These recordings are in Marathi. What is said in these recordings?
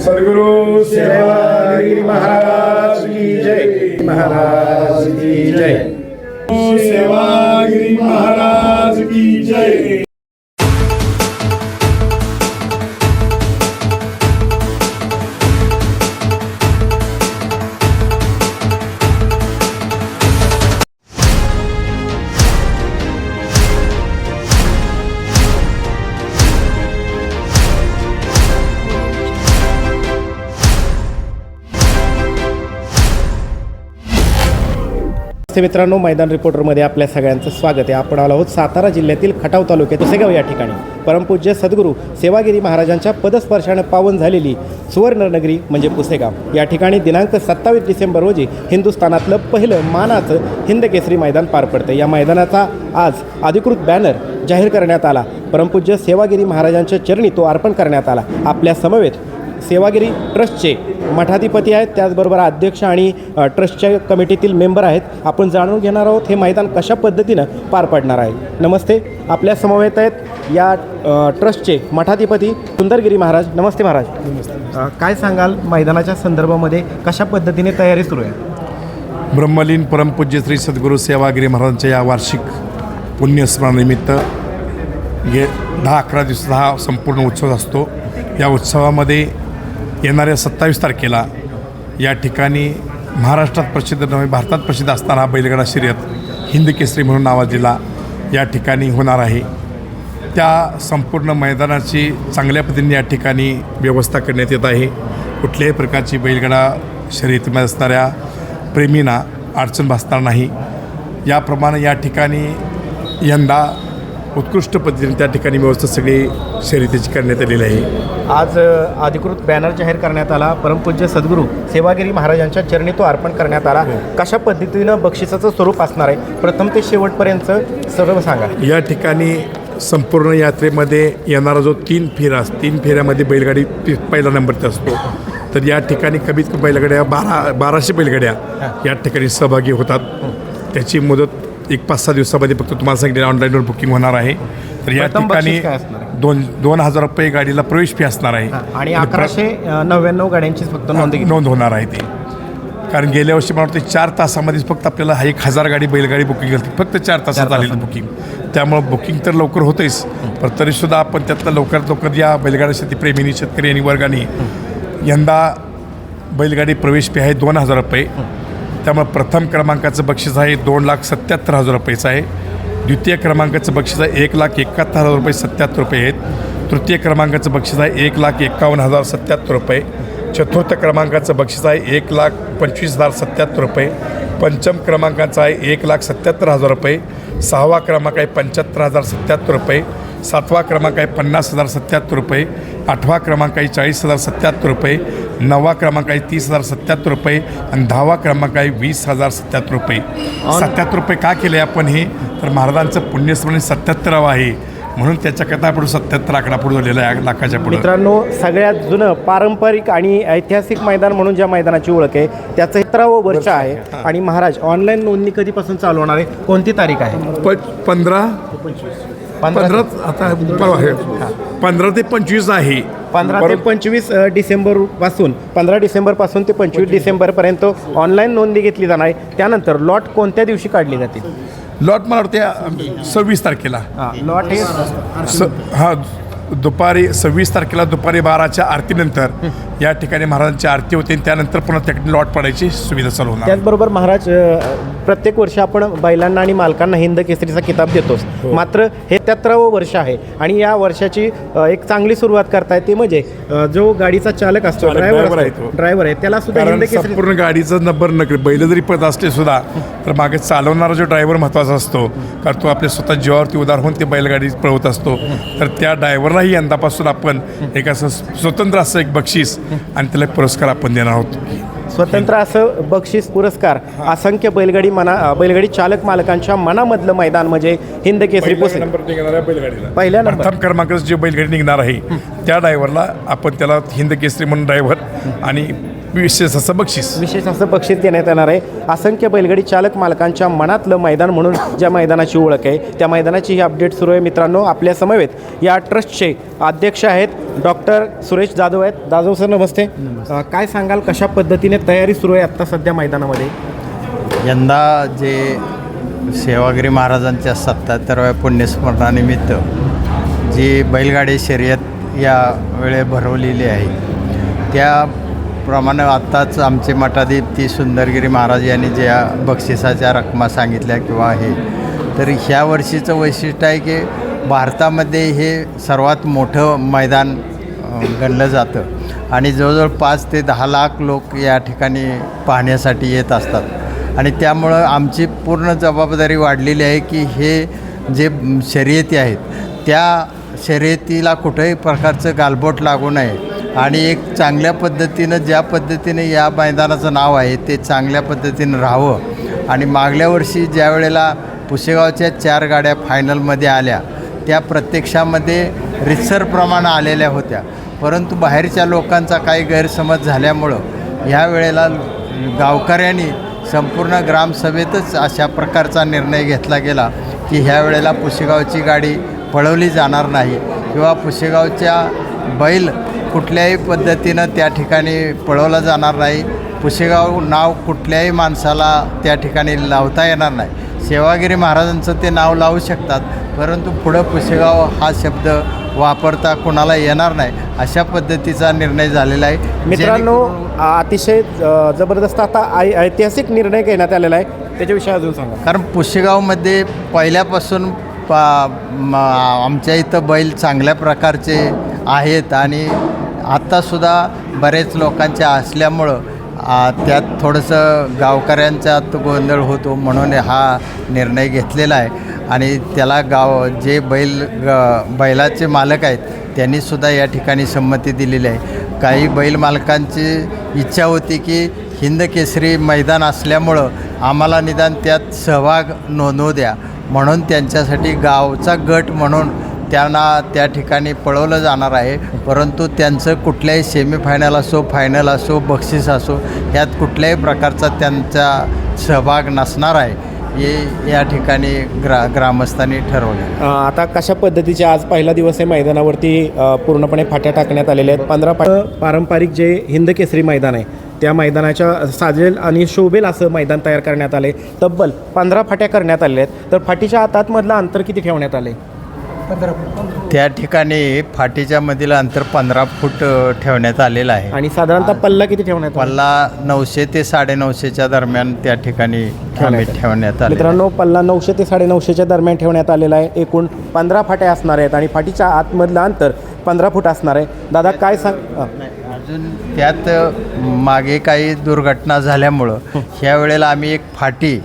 सद्गुरु सेवागिरी महाराज की जय। महाराज की जय। सेवागिरी महाराज की जय। मित्रांनो मैदान रिपोर्टरमध्ये आपल्या सगळ्यांचं स्वागत आहे. आपण आलो आहोत सातारा जिल्ह्यातील खटाव तालुक्यात सेगाव या ठिकाणी. परमपूज्य सद्गुरू सेवागिरी महाराजांच्या पदस्पर्शानं पावन झालेली सुवर्णनगरी म्हणजे पुसेगाव. या ठिकाणी दिनांक सत्तावीस डिसेंबर रोजी हिंदुस्थानातलं पहिलं मानाचं हिंद केसरी मैदान पार पडतं या मैदानाचा आज अधिकृत बॅनर जाहीर करण्यात आला. परमपूज्य सेवागिरी महाराजांच्या चरणी तो अर्पण करण्यात आला. आपल्या समवेत सेवागिरी ट्रस्टचे मठाधिपती आहेत. त्याचबरोबर अध्यक्ष आणि ट्रस्टच्या कमिटीतील मेंबर आहेत. आपण जाणून घेणार आहोत हे मैदान कशा पद्धतीनं पार पडणार आहे. नमस्ते. आपल्या समवेत आहेत या ट्रस्टचे मठाधिपती सुंदरगिरी महाराज. नमस्ते महाराज. अ, काय सांगाल? मैदानाच्या संदर्भामध्ये कशा पद्धतीने तयारी सुरू आहे? ब्रह्मलीन परमपूज्य श्री सद्गुरू सेवागिरी महाराजांच्या या वार्षिक पुण्यस्मरणानिमित्त गे दहा अकरा दिवसाचा हा संपूर्ण उत्सव असतो. या उत्सवामध्ये येणाऱ्या सत्तावीस तारखेला या ठिकाणी महाराष्ट्रात प्रसिद्ध नव्हे भारतात प्रसिद्ध असणारा हा बैलगाडा शर्यत हिंद केसरी म्हणून नावाजलेला या ठिकाणी होणार आहे. त्या संपूर्ण मैदानाची चांगल्या पद्धतीने या ठिकाणी व्यवस्था करण्यात येत आहे. कुठल्याही प्रकारची बैलगाडा शर्यतीमध्ये असणाऱ्या प्रेमींना अडचण भासणार नाही. याप्रमाणे या ठिकाणी यंदा उत्कृष्ट पद्धतीने त्या ठिकाणी व्यवस्था सगळी शर्यतीची करण्यात आलेली आहे. आज अधिकृत बॅनर जाहीर करण्यात आला. परमपूज्य सद्गुरू सेवागिरी महाराजांच्या चरणी तो अर्पण करण्यात आला. कशा पद्धतीनं बक्षिसाचं स्वरूप असणार आहे? प्रथम ते शेवटपर्यंत सर्व सांगा. या ठिकाणी संपूर्ण यात्रेमध्ये येणारा जो तीन फेरा तीन फेऱ्यामध्ये बैलगाडी पहिला नंबरचा असतो. तर या ठिकाणी कमीत कमी बैलगाड्या बारा बाराशे बैलगाड्या या ठिकाणी सहभागी होतात. त्याची मुदत एक पाच सहा दिवसामध्ये फक्त तुम्हाला सांगितलं ऑनलाईनवर बुकिंग होणार आहे. तर या प्रथम ठिकाणी बक्षीस काय असणार? आहे? दोन दोन हजार रुपये गाडीला प्रवेश फी असणार आहे. आणि प्र- अकराशे नव्याण्णव गाड्यांचीच फक्त नोंद घेतली. नोंद होणार आहे ते. कारण गेल्या वर्षी मला वाटतं चार तासामध्येच फक्त आपल्याला हा एक हजार गाडी बैलगाडी बुकिंग झाली. फक्त चार तासात आलेली बुकिंग त्यामुळं बुकिंग तर लवकर होतेच पण तरीसुद्धा आपण त्यातलं लवकरात लवकर या बैलगाडी शेतीप्रेमींनी शेतकरी आणि वर्गाने यंदा बैलगाडी प्रवेश फी आहे दोन हजार रुपये. त्यामुळं प्रथम क्रमांकाचं बक्षीस आहे दोन लाख सत्याहत्तर हजार रुपयेचं आहे. द्वितीय क्रमांकाचं बक्षीस आहे एक लाख एकाहत्तर हजार रुपये सत्याहत्तर रुपये आहेत. तृतीय क्रमांकाचं बक्षीस आहे एक लाख एकावन्न हजार सत्याहत्तर रुपये. चतुर्थ क्रमांकाचं बक्षीस आहे एक लाख पंचवीस हजार सत्याहत्तर रुपये. पंचम क्रमांकाचं आहे एक लाख सत्याहत्तर हजार रुपये. सहावा क्रमांक आहे पंच्याहत्तर हजार सत्याहत्तर रुपये. सातवा क्रमांक आहे पन्नास हजार सत्याहत्तर रुपये. आठवा क्रमांक आहे चाळीस हजार सत्याहत्तर रुपये. नववा क्रमांक आहे तीस हजार सत्याहत्तर रुपये आणि दहावा क्रमांक आहे वीस हजार सत्याहत्तर रुपये. सत्याहत्तर रुपये का केले आपण हे? तर महाराजांचं पुण्यस्मरण सत्याहत्तरावं आहे. म्हणून त्याच्याकरता आपण सत्याहत्तर आकडा पुढे झालेला आहे लाखाच्या पुढे. मित्रांनो सगळ्यात जुनं पारंपरिक आणि ऐतिहासिक मैदान म्हणून ज्या मैदानाची ओळख आहे त्याचं सतरावं वर्ष आहे. आणि महाराज ऑनलाईन नोंदणी कधीपासून चालू होणार आहे? कोणती तारीख आहे? पंधरा? पंधरा आता परवा आहे पंधरा ते पंचवीस आहे. पंधरा ते. पंचवीस अ, डिसेंबरपासून पंधरा डिसेंबरपासून ते पंचवीस डिसेंबरपर्यंत ऑनलाईन नोंदणी घेतली जाणार आहे. त्यानंतर लॉट कोणत्या दिवशी काढली जातील? लॉट मला वाटते सव्वीस तारखेला. हां लॉट हे स हा दुपारी सव्वीस तारखेला दुपारी बाराच्या आरतीनंतर या ठिकाणी महाराजांची आरती होते. आणि त्यानंतर पुन्हा त्या ठिकाणी लॉट पडायची सुविधा चालू होणार. त्याचबरोबर महाराज प्रत्येक वर्षी आपण बैलांना आणि मालकांना हिंद केसरीचा किताब देतोच. मात्र हे त्याहत्तरावं वर्ष आहे आणि या वर्षाची एक चांगली सुरुवात करताय ते म्हणजे जो गाडीचा चालक असतो ड्रायव्हर आहे. ड्रायव्हर आहे त्याला सुद्धा हिंद केसरी संपूर्ण गाडीचं नंबर नकळी. बैल जरी पद असले सुद्धा तर मागे चालवणारा जो ड्रायव्हर महत्त्वाचा असतो कारण तो आपल्या स्वतः जीवावरती उदार होऊन ते बैलगाडी पळवत असतो. तर त्या ड्रायव्हरलाही यंदापासून आपण एक असं स्वतंत्र असं एक बक्षीस आणि त्याला पुरस्कार आपण देणार आहोत. स्वतंत्र असं बक्षीस पुरस्कार असंख्य बैलगाडी मना बैलगाडी चालक मालकांच्या मनामधलं मैदान म्हणजे हिंद केसरी पहिल्या पुसे पहिल्या नंबर. प्रथम क्रमांकाचं जे बैलगाडी निघणार आहे त्या ड्रायव्हरला आपण त्याला हिंद केसरी म्हणून ड्रायव्हर आणि विशेष असं बक्षीस. विशेष असं बक्षीस देण्यात येणार आहे. असंख्य बैलगाडी चालक मालकांच्या मनातलं मैदान म्हणून ज्या मैदानाची ओळख आहे त्या मैदानाची ही अपडेट सुरू आहे मित्रांनो. आपल्या समवेत या ट्रस्टचे अध्यक्ष आहेत डॉक्टर सुरेश जाधव आहेत. जाधव सर नमस्ते. अ, काय सांगाल कशा पद्धतीने तयारी सुरू आहे आत्ता सध्या मैदानामध्ये? यंदा जे सेवागिरी महाराजांच्या सत्याहत्तरव्या पुण्यस्मरणानिमित्त जी बैलगाडी शर्यत या वेळे भरवलेली आहे त्याप्रमाणे आत्ताच आमचे मठाधीप सुंदरगिरी महाराज यांनी ज्या बक्षिसाच्या रकमा सांगितल्या किंवा हे. तर ह्या वर्षीचं वैशिष्ट्य आहे की भारतामध्ये हे सर्वात मोठं मैदान गणलं जातं. आणि जवळजवळ पाच ते दहा लाख लोक या ठिकाणी पाहण्यासाठी येत असतात. आणि त्यामुळं आमची पूर्ण जबाबदारी वाढलेली आहे की हे जे शर्यती आहेत त्या शर्यतीला कुठेही प्रकारचं गालबोट लागू नये. आणि एक चांगल्या पद्धतीनं ज्या पद्धतीने या मैदानाचं नाव आहे ते चांगल्या पद्धतीनं राहावं. आणि मागल्या वर्षी ज्या वेळेला पुसेगावच्या चार गाड्या फायनलमध्ये आल्या त्या प्रत्यक्षामध्ये रितसर प्रमाण आलेल्या होत्या. परंतु बाहेरच्या लोकांचा काही गैरसमज झाल्यामुळं ह्या वेळेला गावकऱ्यांनी संपूर्ण ग्रामसभेतच अशा प्रकारचा निर्णय घेतला गेला की ह्या वेळेला पुशेगावची गाडी पळवली जाणार नाही किंवा पुशेगावच्या बैल कुठल्याही पद्धतीनं त्या ठिकाणी पळवला जाणार नाही. पुशेगाव नाव कुठल्याही माणसाला त्या ठिकाणी लावता येणार नाही. सेवागिरी महाराजांचं ते नाव लावू शकतात परंतु पुढं पुसेगाव हा शब्द वापरता कोणाला येणार नाही अशा पद्धतीचा निर्णय झालेला आहे. मित्रांनो अतिशय जबरदस्त आता ऐ- ऐतिहासिक निर्णय घेण्यात आलेला आहे. त्याच्याविषयी अजून सांगा. कारण पुशेगावमध्ये पहिल्यापासून आमच्या इथं बैल चांगल्या प्रकारचे आहेत आणि आत्तासुद्धा बरेच लोकांचे असल्यामुळं त्यात थोडंसं गावकऱ्यांच्यात गोंधळ होतो म्हणून हा निर्णय घेतलेला आहे. आणि त्याला गाव जे बैल ग बैलाचे मालक आहेत त्यांनीसुद्धा या ठिकाणी संमती दिलेली आहे. काही बैल मालकांची इच्छा होती की हिंद केसरी मैदान असल्यामुळं आम्हाला निदान त्यात सहभाग नोंदवू द्या. म्हणून त्यांच्यासाठी गावचा गट म्हणून त्यांना त्या ठिकाणी पळवलं जाणार आहे. परंतु त्यांचं कुठल्याही सेमीफायनल असो फायनल असो बक्षीस असो यात कुठल्याही प्रकारचा त्यांचा सहभाग नसणार आहे. हे या ठिकाणी ग्रा ग्रामस्थांनी ठरवलं आता कशा पद्धतीचे आज पहिला दिवस आहे मैदानावरती? पूर्णपणे फाट्या टाकण्यात आलेल्या आहेत. पंधरा पा पारंपरिक जे हिंद केसरी मैदान आहे त्या मैदानाच्या साजेल आणि शोभेल असं मैदान तयार करण्यात आले तब्बल पंधरा फाट्या करण्यात आलेल्या आहेत. तर फाटीच्या हातातमधलं अंतर किती ठेवण्यात आले त्या ठिकाणी फाटीच्या मधील अंतर पंधरा फूट ठेवण्यात आलेलं आहे. आणि साधारणतः पल्ला किती ठेवण्यात आला? पल्ला नऊशे ते साडेनऊशेच्या दरम्यान त्या ठिकाणी आम्ही ठेवण्यात आले मित्रांनो पल्ला नऊशे ते साडेनऊशेच्या दरम्यान ठेवण्यात आलेला आहे. एकूण पंधरा फाट्या असणार आहेत आणि फाटीच्या आतमधलं अंतर पंधरा फूट असणार आहे. दादा काय सांग अ, अजून त्यात मागे काही दुर्घटना झाल्यामुळं ह्या वेळेला आम्ही एक फाटी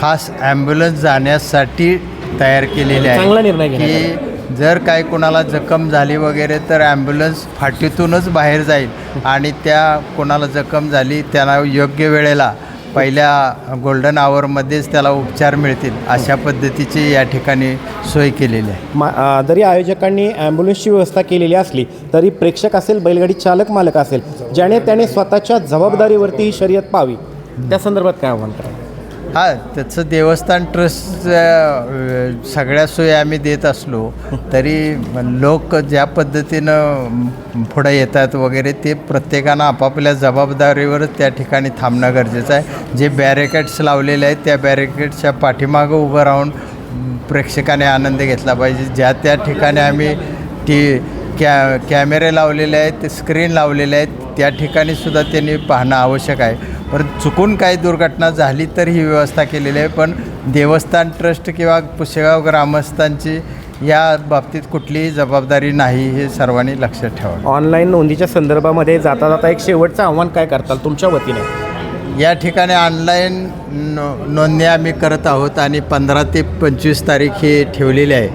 खास ॲम्ब्युलन्स जाण्यासाठी तयार केलेली आहे. चांगला निर्णय घेण्यात की जर काय कोणाला जखम झाली वगैरे तर ॲम्ब्युलन्स फाटीतूनच बाहेर जाईल. आणि त्या कोणाला जखम झाली त्यांना योग्य वेळेला पहिल्या गोल्डन आवरमध्येच त्याला उपचार मिळतील अशा पद्धतीची या ठिकाणी सोय केलेली आहे. मा अ, जरी आयोजकांनी ॲम्ब्युलन्सची व्यवस्था केलेली असली तरी प्रेक्षक असेल बैलगाडी चालक मालक असेल ज्याने त्याने स्वतःच्या जबाबदारीवरती ही शर्यत पाहावी त्या संदर्भात काय आव्हान करा हा त्याचं देवस्थान ट्रस्ट सगळ्या सोयी आम्ही देत असलो तरी लोक ज्या पद्धतीनं पुढं येतात वगैरे ते प्रत्येकानं आपापल्या जबाबदारीवरच त्या ठिकाणी थांबणं गरजेचं आहे. जे बॅरिकेड्स लावलेले आहेत त्या बॅरिकेड्सच्या पाठीमागं उभं राहून प्रेक्षकाने आनंद घेतला पाहिजे. ज्या त्या ठिकाणी आम्ही टी कॅ कॅमेरे लावलेले आहेत ते स्क्रीन लावलेले आहेत त्या ठिकाणी सुद्धा त्यांनी पाहणं आवश्यक आहे. परंतु चुकून काही दुर्घटना झाली तर ही व्यवस्था केलेली आहे. पण देवस्थान ट्रस्ट किंवा पुसेगाव ग्रामस्थांची या बाबतीत कुठलीही जबाबदारी नाही हे सर्वांनी लक्षात ठेवावं. ऑनलाईन नोंदीच्या संदर्भामध्ये जाता जाता एक शेवटचं आव्हान काय करताल तुमच्या वतीने? या ठिकाणी ऑनलाईन नो नोंदणी आम्ही करत आहोत आणि पंधरा ते पंचवीस तारीख ही ठेवलेली आहे.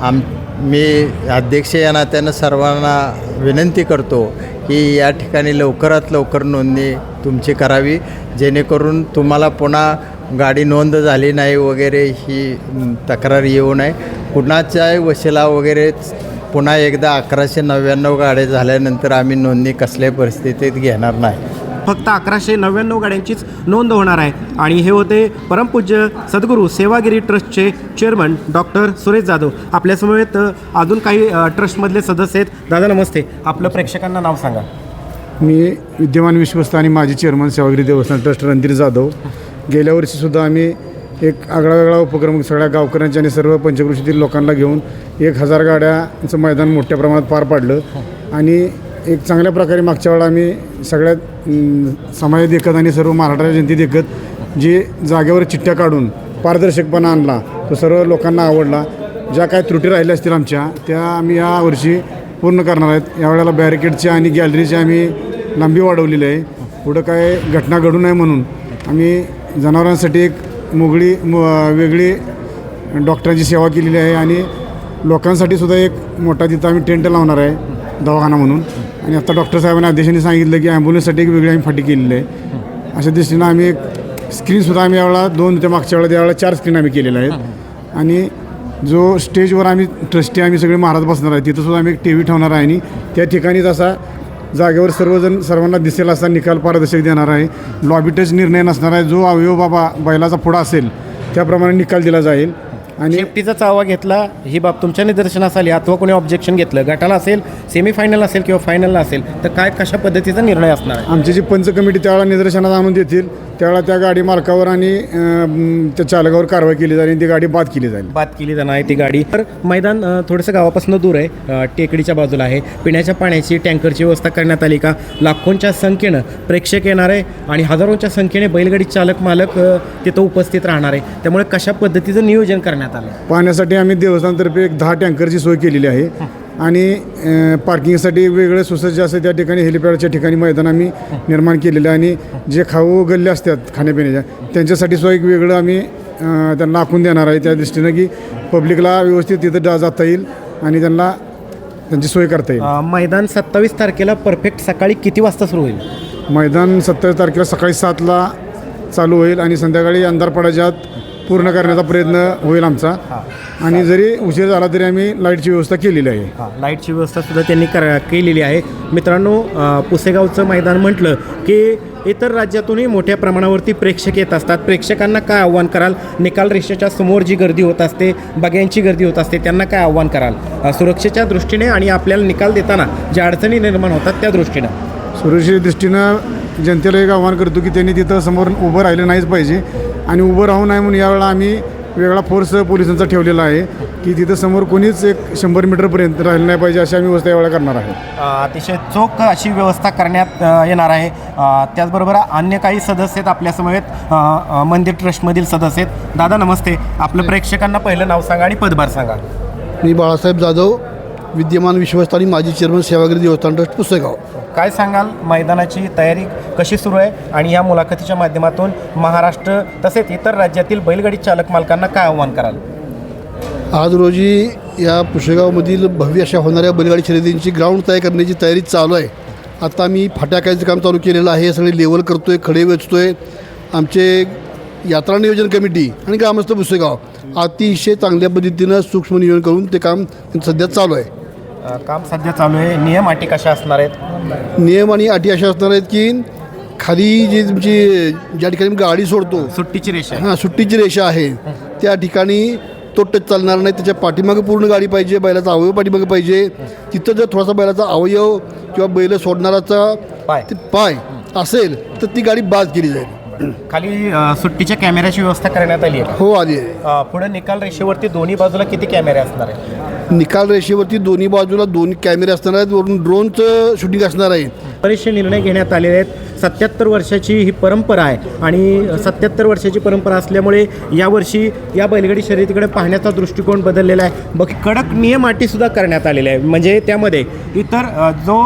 आम मी अध्यक्ष या नात्यानं सर्वांना विनंती करतो की या ठिकाणी लवकरात लवकर नोंदणी तुमची करावी जेणेकरून तुम्हाला पुन्हा गाडी नोंद झाली नाही वगैरे ही तक्रार येऊ नये. कुणाच्या वशिला वगैरे पुन्हा एकदा अकराशे नव्याण्णव गाड्या झाल्यानंतर आम्ही नोंदणी कसल्याही परिस्थितीत घेणार नाही. फक्त अकराशे नव्याण्णव गाड्यांचीच नोंद होणार आहे. आणि हे होते परमपूज्य सद्गुरू सेवागिरी ट्रस्टचे चेअरमन डॉक्टर सुरेश जाधव. आपल्यासमवेत अजून काही ट्रस्टमधले सदस्य आहेत. दादा नमस्ते. आपलं प्रेक्षकांना नाव सांगा. मी विद्यमान विश्वस्त आणि माजी चेअरमन सेवागिरी देवस्थान ट्रस्ट रणधीर जाधव. गेल्या वर्षीसुद्धा आम्ही एक आगळा वेगळा उपक्रम सगळ्या गावकऱ्यांच्या आणि सर्व पंचकृषीतील लोकांना घेऊन एक हजार गाड्यांचं मैदान मोठ्या प्रमाणात पार पाडलं. आणि एक चांगल्या प्रकारे मागच्या वेळा आम्ही सगळ्यात समाज देखत आणि सर्व महाराष्ट्राच्या जनते देखत जे जागेवर चिठ्ठ्या काढून पारदर्शकपणा आणला तो सर्व लोकांना आवडला. ज्या काही त्रुटी राहिल्या असतील आमच्या त्या आम्ही या वर्षी पूर्ण करणार आहेत. यावेळेला बॅरिकेडच्या आणि गॅलरीच्या आम्ही लांबी वाढवलेली आहे. पुढं काय घटना घडू नये म्हणून आम्ही जनावरांसाठी एक मोगळी म वेगळी डॉक्टरांची सेवा केलेली आहे आणि लोकांसाठी सुद्धा एक मोठा तिथं आम्ही टेंट लावणार आहे. दवाखाना म्हणून. आणि आता डॉक्टर साहेबांनी अध्यक्षांनी सांगितलं की ॲम्ब्युलन्ससाठी एक वेगळी आम्ही फाटी केलेली आहे. अशा दृष्टीनं आम्ही एक स्क्रीनसुद्धा आम्ही यावेळा दोन त्या मागच्या वेळेला त्यावेळेला चार स्क्रीन आम्ही केलेल्या आहेत. आणि जो स्टेजवर आम्ही ट्रस्टी आम्ही सगळे महाराज बसणार आहे तिथंसुद्धा आम्ही एक टी व्ही ठेवणार आहे आणि त्या ठिकाणीच असा जागेवर सर्वजण सर्वांना दिसेल असा निकाल पारदर्शक देणार आहे. लॉबी टच निर्णय नसणार आहे. जो अवयव बाबा बैलाचा पुढा असेल त्याप्रमाणे निकाल दिला जाईल. आणि सेफ्टीचा चावा घेतला ही बाब तुमच्या निदर्शनास आली. अथवा कोणी ऑब्जेक्शन घेतलं गटाला असेल सेमीफायनल असेल किंवा फायनलला असेल तर काय कशा पद्धतीचा निर्णय असणार आमची जी पंच कमिटी त्यावेळेला निदर्शनात आणून देतील त्यावेळेला त्या गाडी मालकावर आणि अं, त्या चालकावर कारवाई केली जाईल आणि ती गाडी बाद केली जाईल. बात केली जाणार आहे ती गाडी. तर मैदान अ, थोडंसं गावापासून दूर आहे. अ, टेकडीच्या बाजूला आहे. पिण्याच्या पाण्याची टँकरची व्यवस्था करण्यात आली का? लाखोंच्या संख्येनं प्रेक्षक येणार आहे आणि हजारोंच्या संख्येने बैलगाडी चालक मालक अ, तिथं उपस्थित राहणार आहे. त्यामुळे कशा पद्धतीचं नियोजन करण्यात आलं? पाण्यासाठी आम्ही देवस्थानतर्फे एक दहा टँकरची सोय केलेली आहे. आणि पार्किंगसाठी वेगळे सुसज्ज असं त्या ठिकाणी हेलिपॅडच्या ठिकाणी मैदान आम्ही निर्माण केलेलं आहे. आणि जे खाऊ गल्ले असतात खाण्यापिण्याच्या त्यांच्यासाठी सुद्धा एक वेगळं आम्ही त्यांना आखून देणार आहे. त्या दृष्टीनं की पब्लिकला व्यवस्थित तिथं जाता येईल आणि त्यांना त्यांची सोय करता येईल. मैदान सत्तावीस तारखेला परफेक्ट सकाळी किती वाजता सुरू होईल? मैदान सत्तावीस तारखेला सकाळी सातला चालू होईल आणि संध्याकाळी अंधार पडायच्या आत पूर्ण करण्याचा प्रयत्न होईल आमचा. आणि जरी उशीर झाला तरी आम्ही लाईटची व्यवस्था केलेली आहे. हां लाईटची व्यवस्था सुद्धा त्यांनी कर केलेली आहे. मित्रांनो अ, पुसेगावचं मैदान म्हटलं की इतर राज्यातूनही मोठ्या प्रमाणावरती प्रेक्षक येत असतात. प्रेक्षकांना काय आव्हान कराल? निकाल रेषेच्या समोर जी गर्दी होत असते बग्यांची गर्दी होत असते त्यांना काय आव्हान कराल? अ, सुरक्षेच्या दृष्टीने आणि आपल्याला निकाल देताना ज्या अडचणी निर्माण होतात त्या दृष्टीनं. सुरक्षेच्या दृष्टीनं जनतेला एक आव्हान करतो की त्यांनी तिथं समोर उभं राहिलं नाहीच पाहिजे. आणि उभं राहू नये म्हणून यावेळेला आम्ही वेगळा फोर्स पोलिसांचा ठेवलेला आहे की तिथं समोर कोणीच एक शंभर मीटरपर्यंत राहिलं नाही पाहिजे अशी आम्ही व्यवस्था यावेळेला करणार आहे. अतिशय चोख अशी व्यवस्था करण्यात अ, येणार आहे. अ, त्याचबरोबर अन्य काही सदस्य आहेत आपल्यासमवेत अ, अ, मंदिर ट्रस्टमधील सदस्य आहेत. दादा नमस्ते. आपलं प्रेक्षकांना पहिलं नाव सांगा आणि पदभार सांगा. मी बाळासाहेब जाधव विद्यमान विश्वस्त आणि माजी चेअरमन सेवागिरी देवस्थान ट्रस्ट पुसेगाव. काय सांगाल? मैदानाची तयारी कशी सुरू आहे? आणि या मुलाखतीच्या माध्यमातून महाराष्ट्र तसेच इतर राज्यातील बैलगाडी चालक मालकांना काय आव्हान कराल? आज रोजी या पुसेगावमधील भव्य अशा होणाऱ्या बैलगाडी शर्यतींची ग्राउंड तयार करण्याची तयारी चालू आहे. आता मी फाट्याकायचं काम चालू केलेलं आहे. सगळे लेवल करतो आहे खडे वेचतो आहे आमचे यात्रा नियोजन कमिटी आणि ग्रामस्थ पुसेगाव अतिशय चांगल्या पद्धतीनं सूक्ष्म नियोजन करून ते काम सध्या चालू आहे. काम सध्या चालू आहे नियम अटी कशा असणार आहेत नियम आणि अटी अशा असणार आहेत की खाली जी तुमची ज्या ठिकाणी गाडी सोडतो सुट्टीची रेषा. हां सुट्टीची रेषा आहे त्या ठिकाणी तो टच चालणार नाही त्याच्या पाठीमागे पूर्ण गाडी पाहिजे बैलाचा अवयव पाठीमागे पाहिजे तिथं जर थोडासा बैलाचा अवयव किंवा बैल सोडणाराचा पाय. पाय असेल तर ती गाडी बाद केली जाईल खाली अ, सुट्टीच्या कॅमेऱ्याची व्यवस्था करण्यात आली आहे हो आली आहे. अ, पुढे निकाल रेषेवरती दोन्ही बाजूला किती कॅमेरे असणार आहेत? निकाल रेषेवरती दोन्ही बाजूला दोन्ही कॅमेरे असणार आहेत वरून ड्रोनचं शूटिंग असणार आहे. बरेचसे निर्णय घेण्यात आलेले आहेत. सत्याहत्तर वर्षाची ही परंपरा आहे. आणि सत्याहत्तर वर्षाची परंपरा असल्यामुळे यावर्षी या बैलगाडी शर्यतीकडे पाहण्याचा दृष्टिकोन बदललेला आहे. बघ कडक नियम अटीसुद्धा करण्यात आलेले आहे म्हणजे त्यामध्ये इतर जो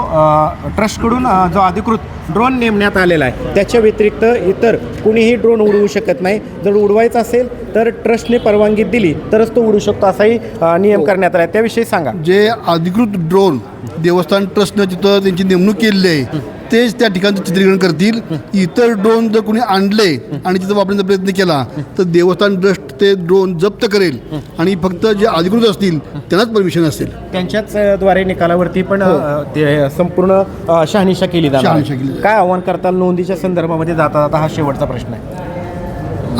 ट्रस्टकडून जो अधिकृत ड्रोन नेमण्यात आलेला आहे त्याच्या व्यतिरिक्त इतर कुणीही ड्रोन उडवू शकत नाही. जर उडवायचा असेल तर ट्रस्टने परवानगी दिली तरच तो उडू शकतो असाही नियम करण्यात आला आहे. त्याविषयी सांगा. जे अधिकृत ड्रोन देवस्थान ट्रस्टनं तिथं त्यांची नेमणूक केलेली आहे तेच त्या ठिकाणचं चित्रीकरण करतील. इतर ड्रोन जर कोणी आणले आणि तिथं वापरण्याचा प्रयत्न केला तर देवस्थान ट्रस्ट ते ड्रोन जप्त करेल. आणि फक्त जे अधिकृत असतील त्यांनाच परमिशन असेल. त्यांच्याच द्वारे निकालावरती पण अ, ते संपूर्ण शहानिशा केली. केली. काय आव्हान करताल नोंदीच्या संदर्भामध्ये जाता जाता? हा शेवटचा प्रश्न आहे.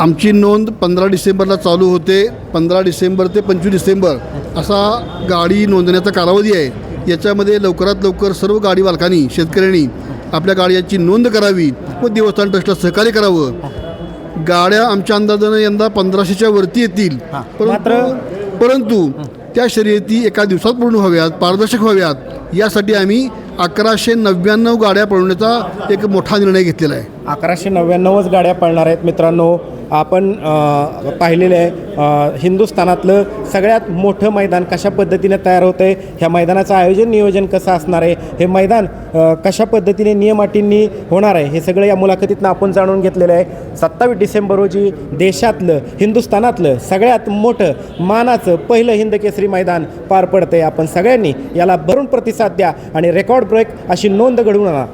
आमची नोंद पंधरा डिसेंबरला चालू होते. पंधरा डिसेंबर ते पंचवीस डिसेंबर असा गाडी नोंदण्याचा कालावधी आहे. याच्यामध्ये लवकरात लवकर सर्व गाडी मालकांनी शेतकऱ्यांनी आपल्या गाड्यांची नोंद करावी व देवस्थान ट्रस्टला सहकार्य करावं. गाड्या आमच्या अंदाजानं यंदा पंधराशेच्या वरती येतील. परंतु परंतु त्या शर्यती एका दिवसात पूर्ण व्हाव्यात पारदर्शक व्हाव्यात. यासाठी आम्ही अकराशे नव्याण्णव गाड्या पळवण्याचा एक मोठा निर्णय घेतलेला आहे. अकराशे नव्याण्णवच गाड्या पळणार आहेत मित्रांनो. आपण पाहिलेलं आहे हिंदुस्थानातलं सगळ्यात मोठं मैदान कशा पद्धतीने तयार होतं आहे ह्या मैदानाचं आयोजन नियोजन कसं असणार आहे हे मैदान कशा पद्धतीने नियमाटींनी होणार आहे हे सगळं या मुलाखतीतनं आपण जाणून घेतलेलं आहे. सत्तावीस डिसेंबर रोजी देशातलं हिंदुस्थानातलं सगळ्यात मोठं मानाचं पहिलं हिंद केसरी मैदान पार पडतं आहे आपण सगळ्यांनी याला भरून प्रतिसाद द्या आणि रेकॉर्ड ब्रेक अशी नोंद घडवून आणा